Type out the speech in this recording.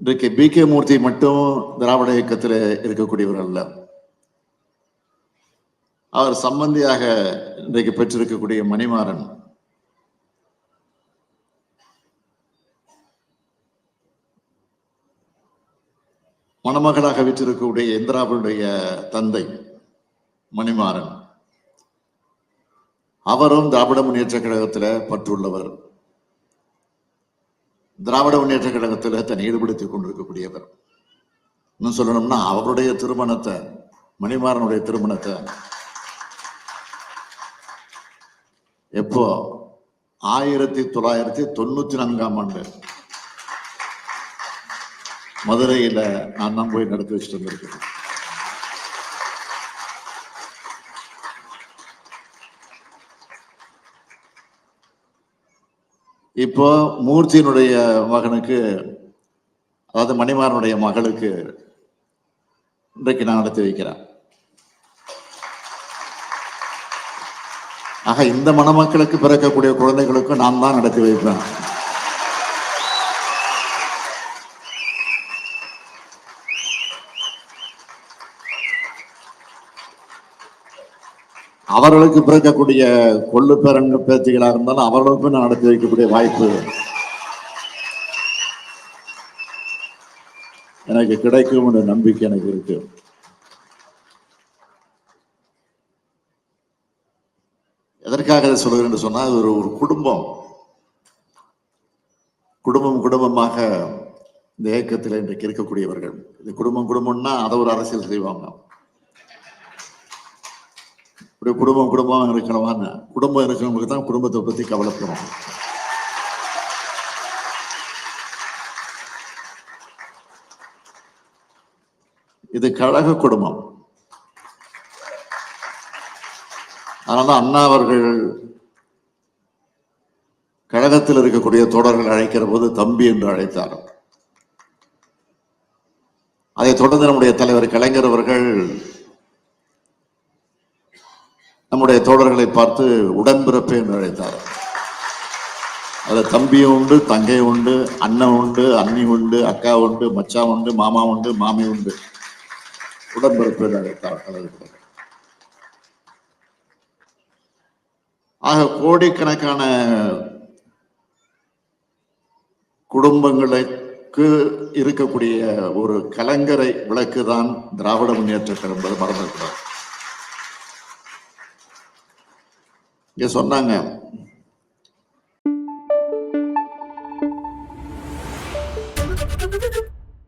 இன்றைக்கு B K மூர்த்தி மட்டும் திராவிட இயக்கத்தில் இருக்கக்கூடியவர் அல்ல. அவர் சம்பந்தியாக இன்றைக்கு பெற்றிருக்கக்கூடிய மணிமாறன். மணமகளாக விற்றிருக்கக்கூடிய இந்திராவுடைய தந்தை மணிமாறன். அவரும் திராவிட முன்னேற்ற கழகத்தில் பற்றுள்ளவர். திராவிட முன்னேற்ற கழகத்தில் தன்னை ஈடுபடுத்திக் கொண்டிருக்கக்கூடியவர். இன்னும் சொல்லணும்னா அவருடைய திருமணத்தை மணிமாறனுடைய திருமணத்தை எப்போ? ஆயிரத்தி தொள்ளாயிரத்தி தொண்ணூத்தி நான்காம் ஆண்டு. மதுரையில நான் தான் போய் நடத்தி வச்சுட்டு வந்திருக்கிறேன். இப்போ மூர்த்தியினுடைய மகனுக்கு அதாவது மணிமாரனுடைய மகளுக்கு இன்றைக்கு நான் நடத்தி வைக்கிறேன். ஆக இந்த மணமக்களுக்கு பிறக்கக்கூடிய குழந்தைகளுக்கும் நான் தான் நடத்தி வைப்பேன். அவர்களுக்கு பிறக்கக்கூடிய கொள்ளு பேரன் பேச்சுகளாக இருந்தாலும் அவர்களுக்கு நான் நடத்தி வைக்கக்கூடிய வாய்ப்பு எனக்கு கிடைக்கும் என்ற நம்பிக்கை எனக்கு இருக்கு. எதற்காக இதை சொல்கிறேன் என்று சொன்னால் அது ஒரு ஒரு குடும்பம். குடும்பம் குடும்பமாக இந்த இயக்கத்தில் இன்றைக்கு இருக்கக்கூடியவர்கள். இது குடும்பம் குடும்பம்னா அதை ஒரு அரசியல் செய்வாங்க. இப்படி குடும்பம் குடும்பம் இருக்கணுமான்னு குடும்பம் இருக்கிறவங்களுக்கு தான் குடும்பத்தை பற்றி கவலைப்படுறோம். இது கழக குடும்பம். அதனால அண்ணா அவர்கள் கழகத்தில் இருக்கக்கூடிய தோழர்கள் அழைக்கிற போது தம்பி என்று அழைத்தார். அதைத் தொடர்ந்து நம்முடைய தலைவர் கலைஞர் அவர்கள் நம்முடைய தோழர்களை பார்த்து உடன்பிறப்பு என்று அழைத்தார் அதுல தம்பியும் உண்டு தங்கை உண்டு அண்ணன் உண்டு அண்ணி உண்டு அக்கா உண்டு மச்சான் உண்டு மாமா உண்டு மாமி உண்டு. உடன்பிறப்பு என்று அழைத்தார் ஆக கோடிக்கணக்கான குடும்பங்களுக்கு இருக்கக்கூடிய ஒரு கலங்கரை விளக்கு தான் திராவிட முன்னேற்ற என்பது மறந்துவிட்டார் இங்க சொன்னாங்க.